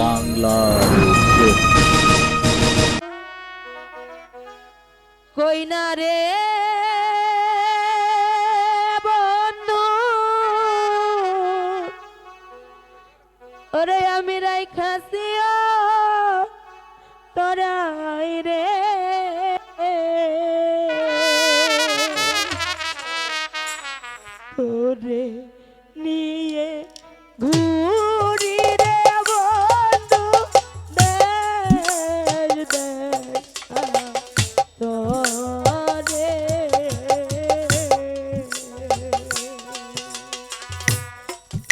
বাংলা কইনা রে বন্ধু? ওরে আমি রাই খাসিও তোরাই রে। ওরে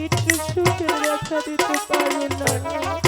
কিছু সুখের ব্যথা দিতে পারব না